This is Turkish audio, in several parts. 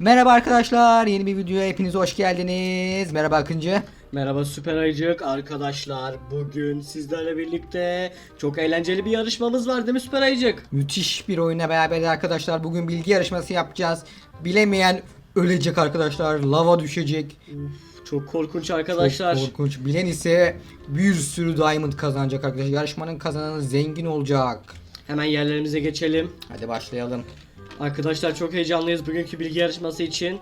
Merhaba arkadaşlar, yeni bir videoya hepiniz hoş geldiniz. Merhaba Akıncı. Merhaba Süper Ayıcık arkadaşlar. Bugün sizlerle birlikte çok eğlenceli bir yarışmamız var değil mi Süper Ayıcık? Müthiş bir oyuna beraberiz arkadaşlar. Bugün bilgi yarışması yapacağız. Bilemeyen ölecek arkadaşlar, lava düşecek. Çok korkunç arkadaşlar. Çok korkunç. Bilen ise bir sürü diamond kazanacak arkadaşlar. Yarışmanın kazananı zengin olacak. Hemen yerlerimize geçelim. Hadi başlayalım. Arkadaşlar çok heyecanlıyız bugünkü bilgi yarışması için.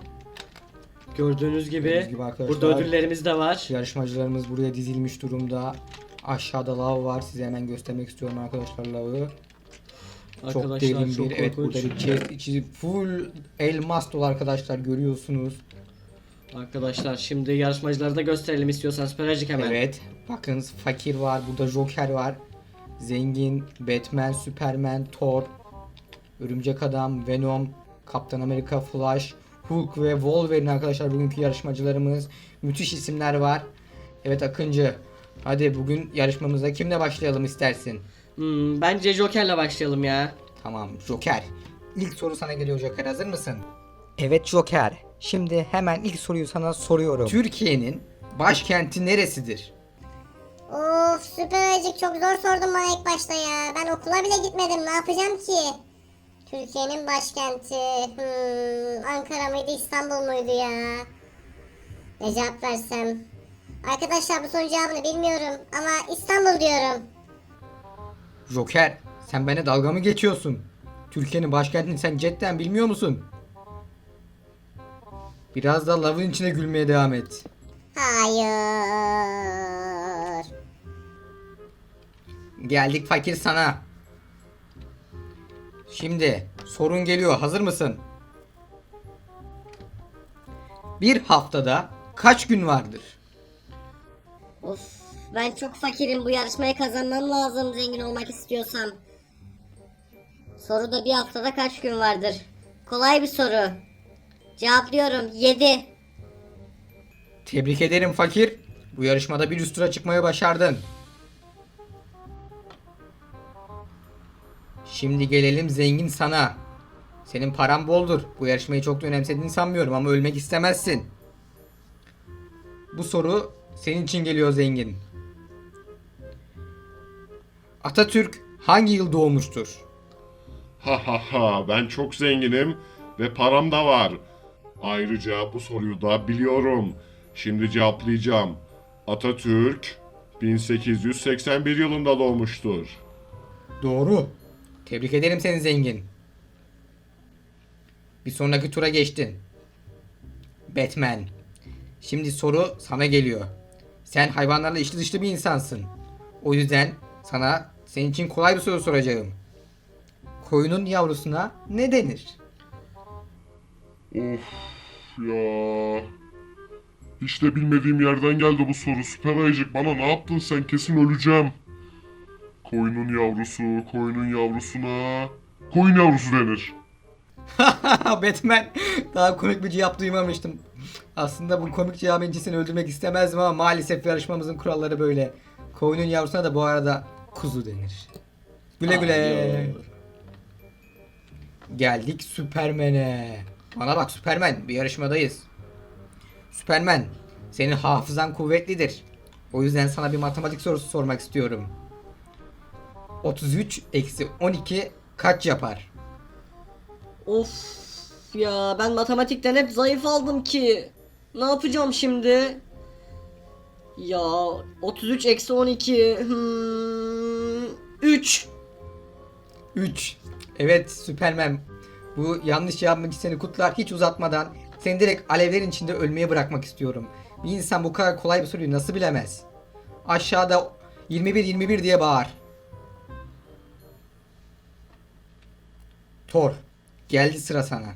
Gördüğünüz gibi, Gördüğünüz gibi arkadaşlar. burada ödüllerimiz de var. Yarışmacılarımız buraya dizilmiş durumda. Aşağıda lav var. Size hemen göstermek istiyorum arkadaşlar lavı. Çok Arkadaşlar derin çok bir evet burada bir chest içi full elmas dolu arkadaşlar görüyorsunuz. Arkadaşlar şimdi yarışmacıları da gösterelim istiyorsan Süper Ayıcık hemen. Evet. Bakın fakir var. Burada Joker var. Zengin, Batman, Superman, Thor, Örümcek Adam, Venom, Kaptan Amerika, Flash, Hulk ve Wolverine arkadaşlar bugünkü yarışmacılarımız. Müthiş isimler var. Evet Akıncı. Hadi bugün yarışmamıza kimle başlayalım istersin? Hmm, bence Joker'le başlayalım ya. Tamam Joker. İlk soru sana geliyor Joker hazır mısın? Evet Joker. Şimdi hemen ilk soruyu sana soruyorum. Türkiye'nin başkenti neresidir? Of süper acık çok zor sordun bana ilk başta ya. Ben okula bile gitmedim ne yapacağım ki? Türkiye'nin başkenti. Hmm, Ankara mıydı İstanbul muydu ya? Ne cevap versem? Arkadaşlar bu sorunun cevabını bilmiyorum ama İstanbul diyorum. Joker, sen bana dalga mı geçiyorsun? Türkiye'nin başkentini sen cidden bilmiyor musun? Biraz da lavın içine gülmeye devam et. Hayır. Geldik fakir sana. Şimdi sorun geliyor. Hazır mısın? Bir haftada kaç gün vardır? Of ben çok fakirim bu yarışmayı kazanmam lazım zengin olmak istiyorsam. Soruda bir haftada kaç gün vardır? Kolay bir soru. Cevaplıyorum 7. Tebrik ederim fakir. Bu yarışmada bir üst tura çıkmayı başardın. Şimdi gelelim zengin sana. Senin paran boldur. Bu yarışmayı çok da önemsediğini sanmıyorum ama ölmek istemezsin. Bu soru senin için geliyor zengin. Atatürk hangi yıl doğmuştur? Ha ha ha ben çok zenginim ve param da var. Ayrıca bu soruyu da biliyorum. Şimdi cevaplayacağım. Atatürk 1881 yılında doğmuştur. Doğru. Tebrik ederim seni zengin. Bir sonraki tura geçtin. Batman. Şimdi soru sana geliyor. Sen hayvanlarla içli dışlı bir insansın. O yüzden sana senin için kolay bir soru soracağım. Koyunun yavrusuna ne denir? Of ya. Hiç de bilmediğim yerden geldi bu soru. Süper ayıcık bana ne yaptın sen kesin öleceğim. Koyunun yavrusu, koyunun yavrusuna... Koyun yavrusu denir. Batman. Daha komik bir cevap duymamıştım. Aslında bu komik cevabın için seni öldürmek istemezdim ama maalesef yarışmamızın kuralları böyle. Koyunun yavrusuna da bu arada kuzu denir. Güle güle. Hayır. Geldik Süpermen'e. Bana bak Süpermen bir yarışmadayız. Süpermen senin hafızan kuvvetlidir. O yüzden sana bir matematik sorusu sormak istiyorum. 33 eksi 12 kaç yapar? Of ya ben matematikten hep zayıf aldım ki. Ne yapacağım şimdi? Ya 33 eksi 12 hmm, 3 3. Evet Süpermen. Bu yanlış için seni kutlar hiç uzatmadan seni direkt alevlerin içinde ölmeye bırakmak istiyorum. Bir insan bu kadar kolay bir soruyu nasıl bilemez? Aşağıda 21 21 diye bağır. Thor. Geldi sıra sana.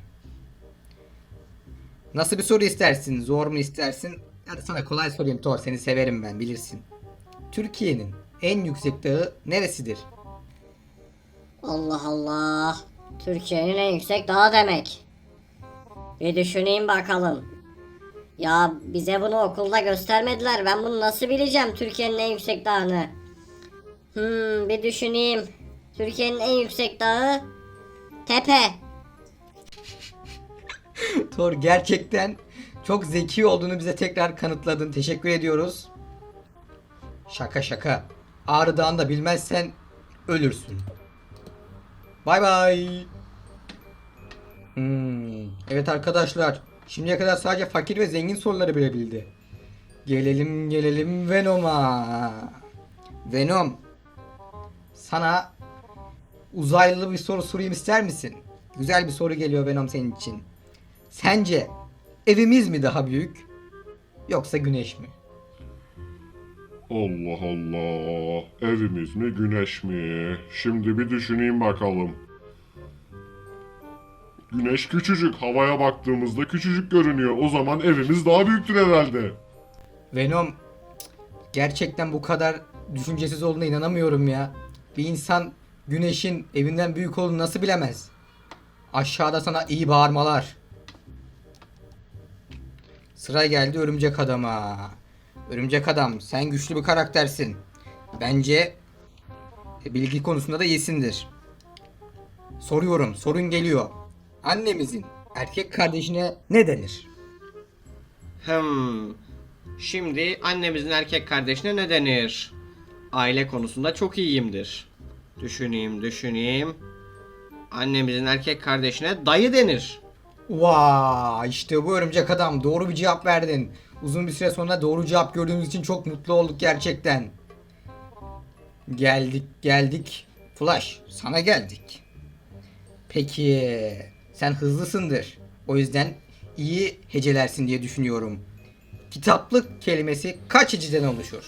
Nasıl bir soru istersin? Zor mu istersin? Hadi sana kolay sorayım Thor. Seni severim ben bilirsin. Türkiye'nin en yüksek dağı neresidir? Allah Allah. Türkiye'nin en yüksek dağı demek. Bir düşüneyim bakalım. Ya bize bunu okulda göstermediler. Ben bunu nasıl bileceğim Türkiye'nin en yüksek dağını? Hmm, bir düşüneyim. Türkiye'nin en yüksek dağı Tepe. Thor gerçekten çok zeki olduğunu bize tekrar kanıtladın. Teşekkür ediyoruz. Şaka şaka. Ağrı Dağı'nı da bilmezsen ölürsün. Bay bay. Hmm, Evet arkadaşlar. Şimdiye kadar sadece fakir ve zengin soruları bilebildi. Gelelim gelelim Venom'a. Venom. Sana uzaylı bir soru sorayım ister misin? Güzel bir soru geliyor Venom senin için. Sence evimiz mi daha büyük yoksa güneş mi? Allah Allah. Evimiz mi güneş mi? Şimdi bir düşüneyim bakalım. Güneş küçücük. Havaya baktığımızda küçücük görünüyor. O zaman evimiz daha büyüktür herhalde. Venom gerçekten bu kadar düşüncesiz olduğuna inanamıyorum ya. Bir insan güneşin evinden büyük olduğunu nasıl bilemez? Aşağıda sana iyi bağırmalar. Sıra geldi örümcek adama. Örümcek adam sen güçlü bir karaktersin. Bence e, bilgi konusunda da iyisindir. Soruyorum sorun geliyor. Annemizin erkek kardeşine ne denir? Hmm. Şimdi annemizin erkek kardeşine ne denir? Aile konusunda çok iyiyimdir. Düşüneyim, düşüneyim. Annemizin erkek kardeşine dayı denir. Vay işte bu örümcek adam doğru bir cevap verdin. Uzun bir süre sonra doğru cevap gördüğümüz için çok mutlu olduk gerçekten. Geldik geldik. Flash sana geldik. Peki sen hızlısındır. O yüzden iyi hecelersin diye düşünüyorum. Kitaplık kelimesi kaç heceden oluşur?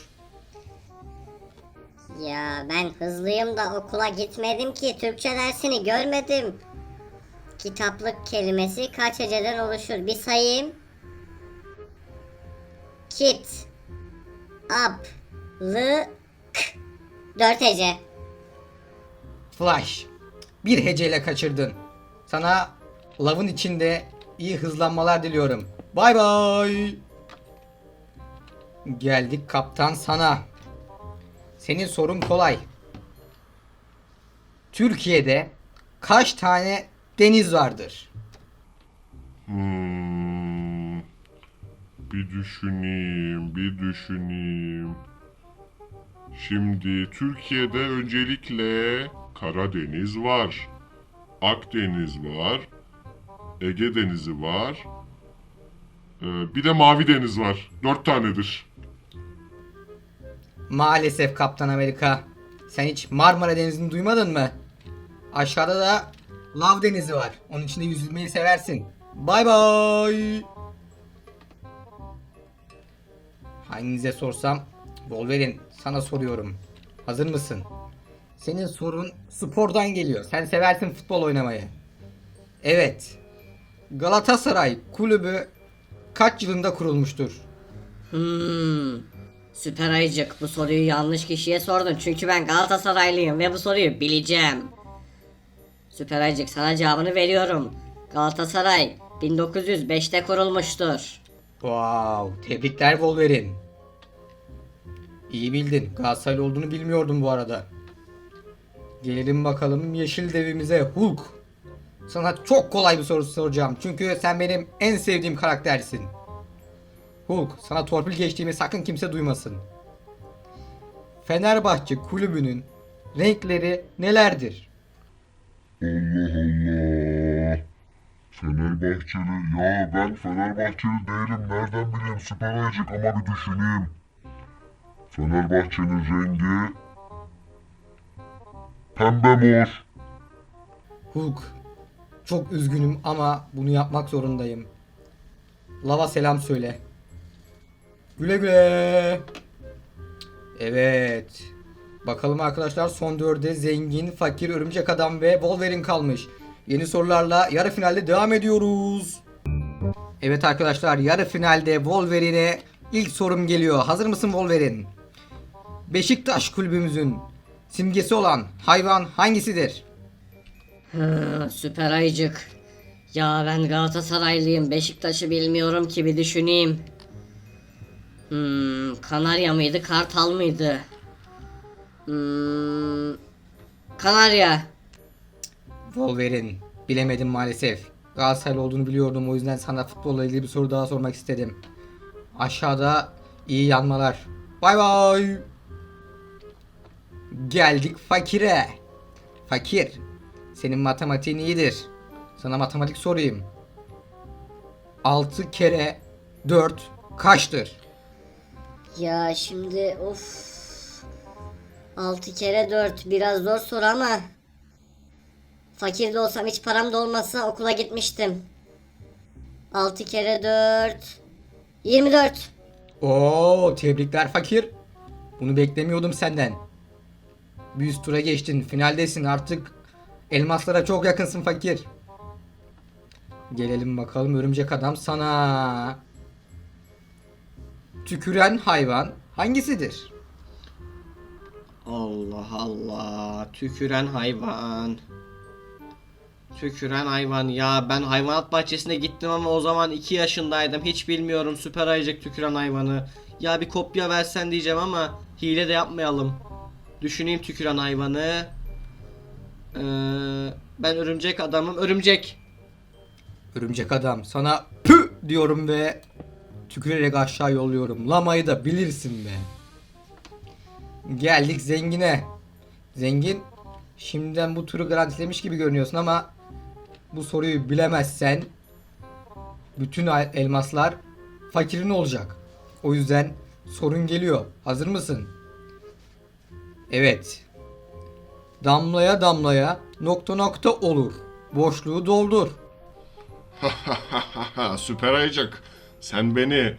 Ya ben hızlıyım da okula gitmedim ki Türkçe dersini görmedim. Kitaplık kelimesi kaç heceden oluşur? Bir sayayım. Kit. Up. Lı. K. Dört hece. Flash bir heceyle kaçırdın. Sana lavın içinde iyi hızlanmalar diliyorum. Bay bay. Geldik kaptan sana. Senin sorun kolay. Türkiye'de kaç tane deniz vardır? Hmm. Bir düşüneyim, bir düşüneyim. Şimdi Türkiye'de öncelikle Karadeniz var. Akdeniz var. Ege Denizi var. Ee, bir de Mavi Deniz var. Dört tanedir. Maalesef Kaptan Amerika. Sen hiç Marmara Denizi'ni duymadın mı? Aşağıda da Lav Denizi var. Onun içinde yüzülmeyi seversin. Bay bay. Hanginize sorsam Wolverine sana soruyorum. Hazır mısın? Senin sorun spordan geliyor. Sen seversin futbol oynamayı. Evet. Galatasaray kulübü kaç yılında kurulmuştur? Hmm. Süper ayıcık bu soruyu yanlış kişiye sordun çünkü ben Galatasaraylıyım ve bu soruyu bileceğim. Süper ayıcık sana cevabını veriyorum. Galatasaray 1905'te kurulmuştur. Wow, tebrikler Wolverine. İyi bildin. Galatasaraylı olduğunu bilmiyordum bu arada. Gelelim bakalım yeşil devimize Hulk. Sana çok kolay bir soru soracağım. Çünkü sen benim en sevdiğim karaktersin. Hulk, sana torpil geçtiğimi sakın kimse duymasın. Fenerbahçe kulübünün renkleri nelerdir? Allah Allah. Fenerbahçeli. Ya ben Fenerbahçeli değilim. Nereden bileyim süper ayıcık ama bir düşüneyim. Fenerbahçe'nin rengi pembe mor. Hulk, çok üzgünüm ama bunu yapmak zorundayım. Lava selam söyle. Güle güle. Evet. Bakalım arkadaşlar son dörde zengin, fakir, örümcek adam ve Wolverine kalmış. Yeni sorularla yarı finalde devam ediyoruz. Evet arkadaşlar yarı finalde Wolverine'e ilk sorum geliyor. Hazır mısın Wolverine? Beşiktaş kulübümüzün simgesi olan hayvan hangisidir? Hı, süper ayıcık. Ya ben Galatasaraylıyım. Beşiktaş'ı bilmiyorum ki bir düşüneyim. Hmm, Kanarya mıydı, Kartal mıydı? Hmm, Kanarya. Wolverine. Bilemedim maalesef. Galatasaraylı olduğunu biliyordum. O yüzden sana futbolla ilgili bir soru daha sormak istedim. Aşağıda iyi yanmalar. Bay bay. Geldik fakire. Fakir. Senin matematiğin iyidir. Sana matematik sorayım. 6 kere 4 kaçtır? Ya şimdi of. 6 kere 4 biraz zor soru ama. Fakir de olsam hiç param da olmasa okula gitmiştim. 6 kere 4 24. Oo, tebrikler fakir. Bunu beklemiyordum senden. Bir üst tura geçtin. Finaldesin artık. Elmaslara çok yakınsın fakir. Gelelim bakalım örümcek adam sana. Tüküren hayvan hangisidir? Allah Allah. Tüküren hayvan. Tüküren hayvan. Ya ben hayvanat bahçesine gittim ama o zaman 2 yaşındaydım. Hiç bilmiyorum süper ayıcık tüküren hayvanı. Ya bir kopya versen diyeceğim ama hile de yapmayalım. Düşüneyim tüküren hayvanı. Ee, ben örümcek adamım. Örümcek. Örümcek adam sana pü diyorum ve tükürerek aşağı yolluyorum. Lamayı da bilirsin be. Geldik zengine. Zengin şimdiden bu turu garantilemiş gibi görünüyorsun ama bu soruyu bilemezsen bütün el- elmaslar fakirin olacak. O yüzden sorun geliyor. Hazır mısın? Evet. Damlaya damlaya nokta nokta olur. Boşluğu doldur. Süper ayıcık. Sen beni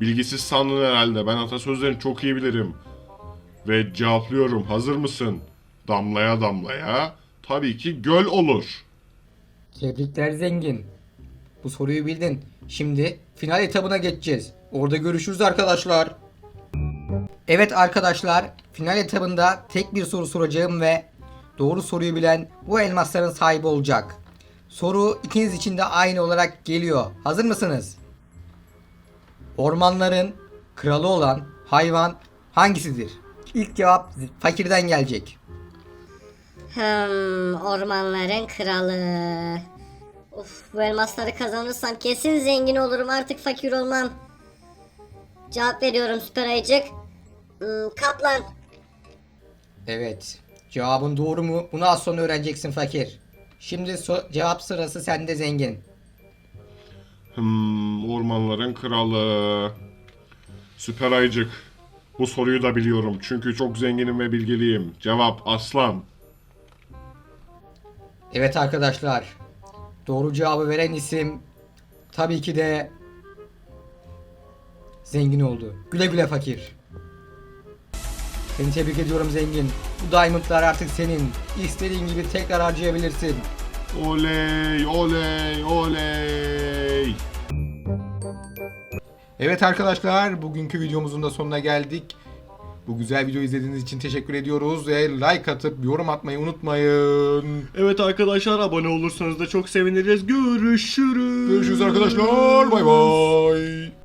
bilgisiz sandın herhalde. Ben atasözlerini çok iyi bilirim. Ve cevaplıyorum. Hazır mısın? Damlaya damlaya tabii ki göl olur. Tebrikler zengin. Bu soruyu bildin. Şimdi final etabına geçeceğiz. Orada görüşürüz arkadaşlar. Evet arkadaşlar, final etabında tek bir soru soracağım ve doğru soruyu bilen bu elmasların sahibi olacak. Soru ikiniz için de aynı olarak geliyor. Hazır mısınız? Ormanların kralı olan hayvan hangisidir? İlk cevap fakirden gelecek. Hmm, ormanların kralı. Of bu elmasları kazanırsam kesin zengin olurum artık fakir olmam. Cevap veriyorum süper ayıcık. Hmm, kaplan. Evet. Cevabın doğru mu? Bunu az sonra öğreneceksin fakir. Şimdi so- cevap sırası sende zengin. Hmm, ormanların kralı. Süper ayıcık. Bu soruyu da biliyorum. Çünkü çok zenginim ve bilgiliyim. Cevap aslan. Evet arkadaşlar. Doğru cevabı veren isim tabii ki de zengin oldu. Güle güle fakir. Seni tebrik ediyorum zengin. Bu diamondlar artık senin. İstediğin gibi tekrar harcayabilirsin. Oley, oley, oley. Evet arkadaşlar bugünkü videomuzun da sonuna geldik. Bu güzel videoyu izlediğiniz için teşekkür ediyoruz ve like atıp yorum atmayı unutmayın. Evet arkadaşlar abone olursanız da çok seviniriz. Görüşürüz. Görüşürüz arkadaşlar. Bay bay.